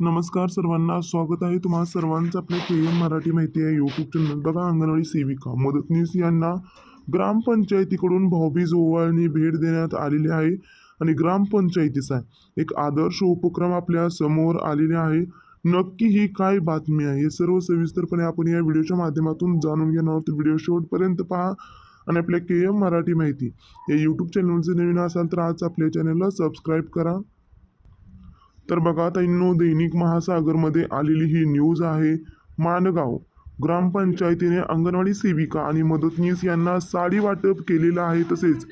नमस्कार सर्वांना स्वागत आहे तुम्हा सर्वांचं आपल्या के एम मराठी माहिती आहे यूट्यूब चॅनल बघा अंगणवाडी सेविका मदतनीस यांना ग्रामपंचायतीकडून भाऊबीज ओवाळणी भेट देण्यात आलेली आहे आणि ग्रामपंचायतीचा एक आदर्श उपक्रम आपल्यासमोर आलेले आहे. नक्की ही काय बातमी आहे? हे सर्व सविस्तरपणे आपण या व्हिडिओच्या माध्यमातून जाणून घेणार आहोत. व्हिडिओ शेवटपर्यंत पहा आणि आपल्या के एम मराठी माहिती. या यूट्यूब चॅनलचे नवीन असाल तर आज आपल्या चॅनलला सबस्क्राईब करा. तर बघा ताईंनो दैनिक महासागरमध्ये आलेली ही न्यूज आहे. माणगाव ग्रामपंचायतीने अंगणवाडी सेविका आणि मदतनीस यांना साडी वाटप केलेलं आहे तसेच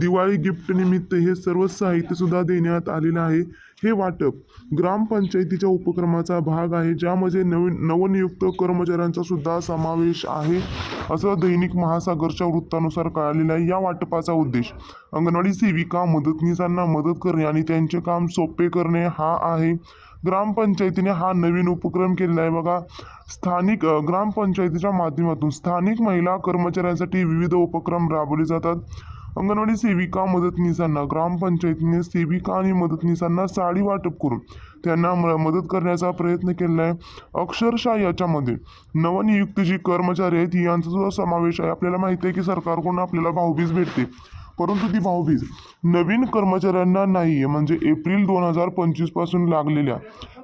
दिवाळी गिफ्ट निमित्त हे सर्व साहित्य सुद्धा देण्यात आलेलं आहे. हे वाटप ग्रामपंचायतीच्या उपक्रमाचा भाग आहे ज्यामध्ये नवीन नवनियुक्त कर्मचाऱ्यांचा सुद्धा समावेश आहे असं दैनिक महासागरच्या वृत्तानुसार कळालेलं आहे. या वाटपाचा उद्देश अंगणवाडी सेविका मदतनीसांना मदत करणे आणि त्यांचे काम सोपे करणे हा आहे. ग्रामपंचायतीने हा नवीन उपक्रम केलेला आहे. बघा स्थानिक ग्रामपंचायतीच्या माध्यमातून स्थानिक महिला कर्मचाऱ्यांसाठी विविध उपक्रम राबवले जातात. अंगणवाडी सेविका मदतनीसांना ग्रामपंचायतीने सेविका आणि मदतनीसांना साडी वाटप करून त्यांना मदत करण्याचा प्रयत्न केलेला आहे. अक्षरशः याच्यामध्ये नवनियुक्त जी कर्मचारी आहेत यांचा सुद्धा समावेश आहे. आपल्याला माहिती आहे की सरकारकडून आपल्याला भाऊबीज भेटते. परंतु ती भाऊबीज. नवीन कर्मचाऱ्यांना नाही आहे म्हणजे एप्रिल दोन हजार पंचवीसपासून लागलेल्या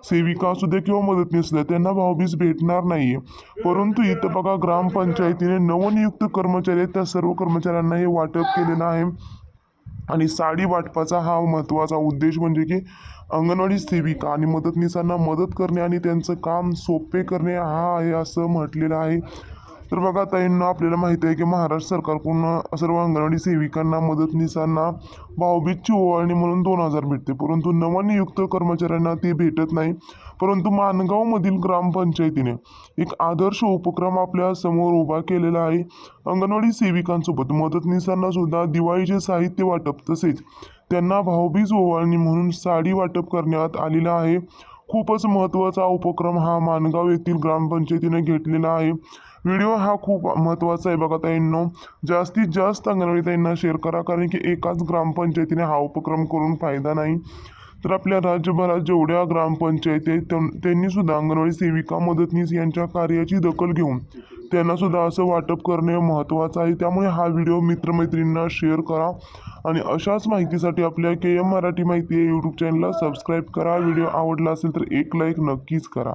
सेविका असू द्या किंवा मदतनीस द्या त्यांना भाऊबीज भेटणार नाही आहे परंतु इथं बघा ग्रामपंचायतीने नवनियुक्त कर्मचारी आहेत त्या सर्व कर्मचाऱ्यांना हे वाटप केलेलं आहे. आणि साडी वाटपाचा हा महत्त्वाचा उद्देश म्हणजे की अंगणवाडी सेविका आणि मदतनीसांना मदत करणे आणि त्यांचं काम सोपे करणे हा आहे असं म्हटलेलं आहे. तर बघा ताईंना आपल्याला माहिती आहे की महाराष्ट्र सरकारकडून सर्व अंगणवाडी सेविकांना मदतनीसांना भाऊबीजची ओवाळणी म्हणून दोन हजार भेटते. परंतु नवनियुक्त कर्मचाऱ्यांना ते भेटत नाही. परंतु माणगावमधील ग्रामपंचायतीने एक आदर्श उपक्रम आपल्यासमोर उभा केलेला आहे. अंगणवाडी सेविकांसोबत मदतनीसांना सुद्धा दिवाळीचे साहित्य वाटप तसेच त्यांना भाऊबीज ओवाळणी म्हणून साडी वाटप करण्यात आलेला आहे. खूपच महत्त्वाचा उपक्रम हा माणगाव येथील ग्रामपंचायतीने घेतलेला आहे. व्हिडिओ हा खूप महत्त्वाचा आहे बघा ताईंनो. जास्तीत जास्त अंगणवाडी ताईंना शेअर करा कारण की एकाच ग्रामपंचायतीने हा उपक्रम करून फायदा नाही. तर आपल्या राज्यभरात जेवढ्या ग्रामपंचायती आहेत त्यांनीसुद्धा त्यांनी सुद्धा अंगणवाडी सेविका मदतनीस यांच्या कार्याची दखल घेऊन त्यांना सुद्धा असं वाटप करणे महत्त्वाचं आहे. त्यामुळे हा व्हिडिओ मित्रमैत्रिणींना शेअर करा. आणि अशाच माहितीसाठी आपल्या के एम मराठी माहिती या यूट्यूब चॅनलला सबस्क्राईब करा. व्हिडिओ आवडला असेल तर एक लाईक नक्कीच करा.